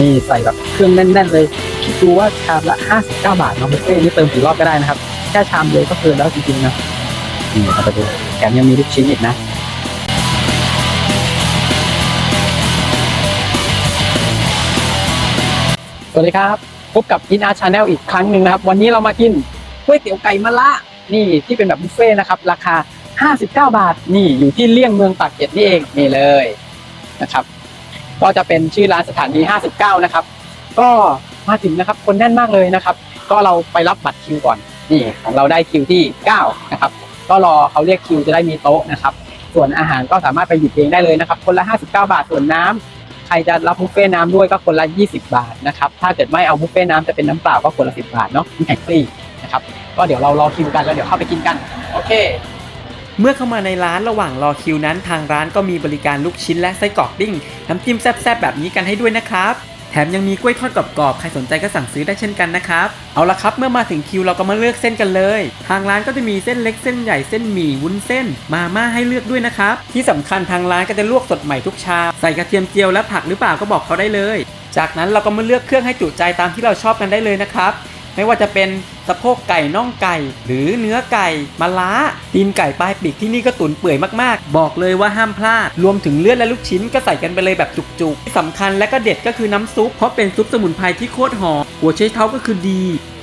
นี่ใส่แบบเครื่องแน่น ๆ เลย คิดดูว่าชามละ 59 บาทเนาะบุฟเฟ่ต์นี่เติมกี่รอบก็ได้นะครับ แค่ชามเดียวก็เพลินแล้วจริงๆนะนี่เอาไปดูแถมยังมีลูกชิ้นอีกนะสวัสดีครับพบกับอินอาชาแนลอีกครั้งหนึ่งนะครับ วันนี้เรามากินก๋วยเตี๋ยวไก่มะละนี่ที่เป็นแบบบุฟเฟ่ต์นะครับ ราคา 59 บาท นี่อยู่ที่เลี่ยงเมืองปากเกร็ดนี่เองนี่เลยนะครับ ก็จะเป็นชื่อร้านสถานี 59 นะครับ ก็มาถึงนะครับคนแน่นมากเลยนะครับ ก็เราไปรับบัตรคิวก่อนนี่ของเราได้คิวที่ 9 นะครับ ก็รอเขาเรียกคิวจะได้มีโต๊ะนะครับ ส่วนอาหารก็สามารถไปหยิบเองได้เลยนะครับ คนละ 59 บาทส่วนน้ำใครจะรับบุฟเฟ่ต์น้ำด้วยก็คนละ 20 บาทนะครับ ถ้าเกิดไม่เอาบุฟเฟ่ต์น้ำจะเป็นน้ำเปล่าก็คนละ 10 บาทเนาะแข็งฟรีนะครับ ก็เดี๋ยวเรารอคิวกันแล้วเดี๋ยวเข้าไปกินกัน โอเค เมื่อเข้ามาในร้านระหว่างรอคิวนั้น ทางร้านก็มีบริการลูกชิ้นและไส้กรอกปิ้ง น้ำจิ้มแซ่บๆแบบนี้กันให้ด้วยนะครับ แถมยังมีกล้วยทอดกรอบๆใครสนใจก็สั่งซื้อได้เช่นกันนะครับ เอาละครับเมื่อมาถึงคิวเราก็มาเลือกเส้นกันเลย ทางร้านก็จะมีเส้นเล็กเส้นใหญ่เส้นหมี่วุ้นเส้น มาม่าให้เลือกด้วยนะครับ ที่สำคัญทางร้านก็จะลวกสดใหม่ทุกชามใส่กระเทียมเจียวและผักหรือเปล่าก็บอกเขาได้เลย จากนั้นเราก็มาเลือกเครื่องให้จุใจตามที่เราชอบกันได้เลยนะครับ ไม่ว่าจะเป็นสะโพกไก่น่องไก่ หรือเนื้อไก่มะล้าตีนไก่ปลายปีกที่นี่ก็ตุ๋นเปื่อยมากๆ บอกเลยว่าห้ามพลาด รวมถึงเลือดและลูกชิ้นก็ใส่กันไปเลยแบบจุกๆที่สำคัญและก็เด็ดก็คือน้ำซุป เพราะเป็นซุปสมุนไพรที่โคตรหอมหัวไชเท้าก็คือดี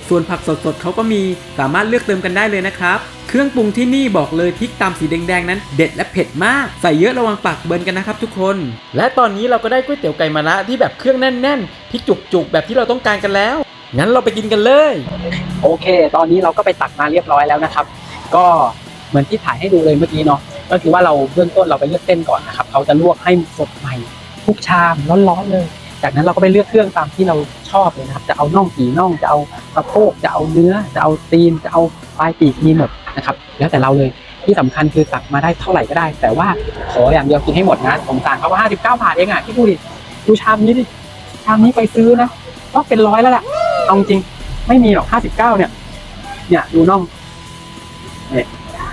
ส่วนผักสดๆเขาก็มีสามารถเลือกเติมกันได้เลยนะครับเครื่องปรุงที่นี่บอกเลยพริกตามสีแดงๆนั้น เด็ดและเผ็ดมาก ใส่เยอะระวังปากเบิร์นกันนะครับทุกคน และตอนนี้เราก็ได้ก๋วยเตี๋ยวไก่มะระที่แบบเครื่องแน่นๆพริกจุกๆ แบบที่เราต้องการกันแล้ว งั้นเราไปกินกันเลย โอเค ตอนนี้เราก็ไปตักมาเรียบร้อยแล้วนะครับ ก็เหมือนที่ถ่ายให้ดูเลยเมื่อกี้เนาะก็คือว่าเราเบื้องต้นเราไปเลือกเส้นก่อนนะครับเขาจะลวกให้สดใหม่ทุกชามร้อนๆเลย จากนั้นเราก็ไปเลือกเครื่องตามที่เราชอบเลยนะครับจะเอาน่องกี่น่องจะเอาสะโพกจะเอาเนื้อ จะเอาตีนจะเอาปลายปีกมีหมดนะครับแล้วแต่เราเลยที่สำคัญคือตักมาได้เท่าไหร่ก็ได้ แต่ว่าขออย่างเดียวกินให้หมดนะสงสารเขาว่า59บาทเองอะที่ดูดิดูชามนี้ดิชามนี้ไปซื้อนะก็เป็นร้อยแล้วแหละ เอาจริงไม่มีหรอก 59 เนี่ย เนี่ยดูน่องเนี่ย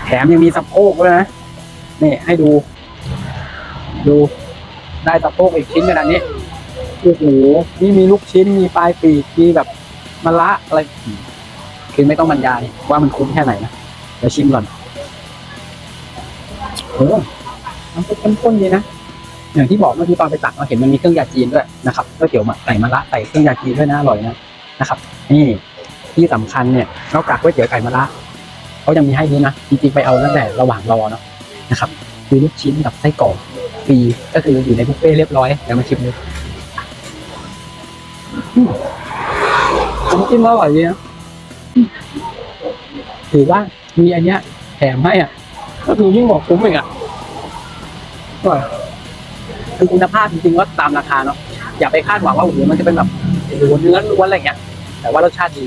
แถมยังมีสะโพกด้วยนะนี่ให้ดู ดูได้สะโพกอีกชิ้นขนาดนี้โอ้โหนี่มีลูกชิ้นมีปลายปีกมีแบบมะละอะไรคือไม่ต้องบรรยายว่ามันคุ้มแค่ไหนนะเดี๋ยวชิมก่อนโอ้น้ำซุปเข้มข้นดีนะอย่างที่บอกเมื่อกี้ตอนไปตักเราเห็นมันมีเครื่องยาจีนด้วยนะครับก๋วยเตี๋ยวมะไก่มะละใส่เครื่องยาจีนด้วยนะอร่อยนะ นะครับ นี่ที่สำคัญเนี่ยนอกจากก๋วยเตี๋ยวไก่มะระเขายังมีให้นี้นะจริงๆไปเอาตั้งแต่ระหว่างรอเนาะนะครับคือลูกชิ้นกับไส้กรอกฟรีก็คืออยู่ในบุฟเฟ่ต์เรียบร้อยเดี๋ยวมาชิมดูอืมน้ำจิ้มอร่อยดีนะถือว่ามีอันเนี้ยแถมให้อะ ก็คือยิ่งบอกคุ้มอีกอะอร่อยคือคุณภาพจริงๆว่าตามราคาเนาะอย่าไปคาดหวังว่าโอ้โหมันจะเป็นแบบโอ้โหเนื้อล้วนอะไรอย่างเงี้ย แต่ว่ารสชาติดี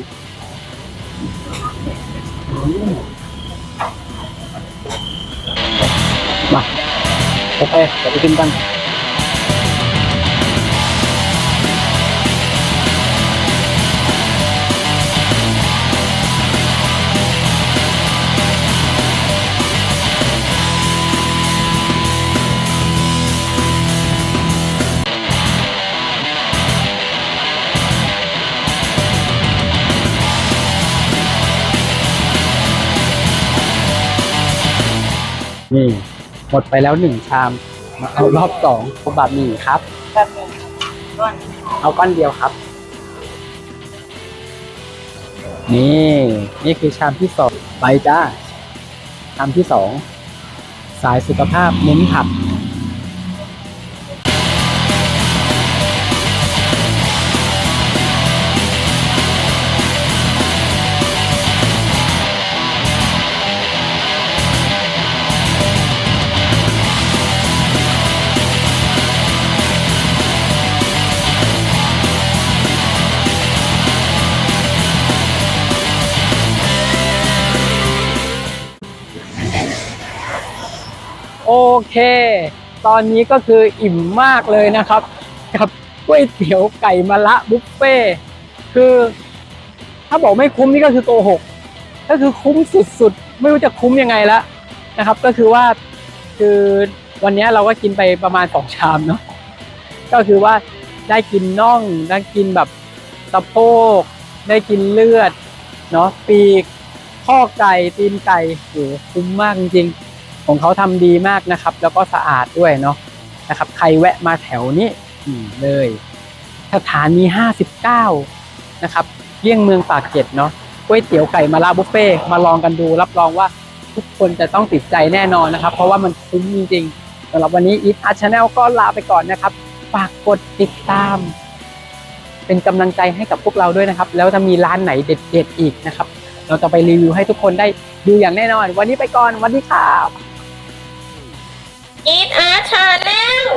มมาโอเคเดี๋ยวไปกินกัน นี่ หมดไปแล้วหนึ่งชาม มาเอารอบสองบะหมี่ครับ แบบหนึ่งก้อนเอาก้อนเดียวครับ นี่ นี่คือชามที่สองไปจ้า ชามที่สอง สายสุขภาพเน้นผัก โอเค ตอนนี้ก็คืออิ่มมากเลยนะครับ กับก๋วยเตี๋ยวไก่มะละบุฟเฟ่คือ ถ้าบอกไม่คุ้มนี่ก็คือโกหก ก็คือคุ้มสุดๆ ไม่รู้จะคุ้มยังไงแล้วนะครับ ก็คือว่าคือวันนี้เราก็กินไปประมาณสองชามเนาะก็คือว่าได้กินน่องได้กินแบบสะโพก ได้กินเลือดเนาะปีกข้อไก่ตีนไก่โหคุ้มมากจริงๆ ของเขาทำดีมากนะครับ แล้วก็สะอาดด้วยเนาะนะครับ ใครแวะมาแถวนี้อืมเลยสถานี59 นะครับเลี่ยงเมืองปากเกร็ดเนาะก๋วยเตี๋ยวไก่มาลาบุฟเฟ่มาลองกันดูรับรองว่าทุกคนจะต้องติดใจแน่นอนนะครับ เพราะว่ามันคุ้มจริงๆสำหรับวันนี้อีทอาร์ชแนลก็ลาไปก่อนนะครับฝากกดติดตาม เป็นกำลังใจให้กับพวกเราด้วยนะครับ แล้วจะมีร้านไหนเด็ดๆอีกนะครับ เราจะไปรีวิวให้ทุกคนได้ดูอย่างแน่นอน วันนี้ไปก่อนวันนี้ครับ อีทอาร์ชาแนล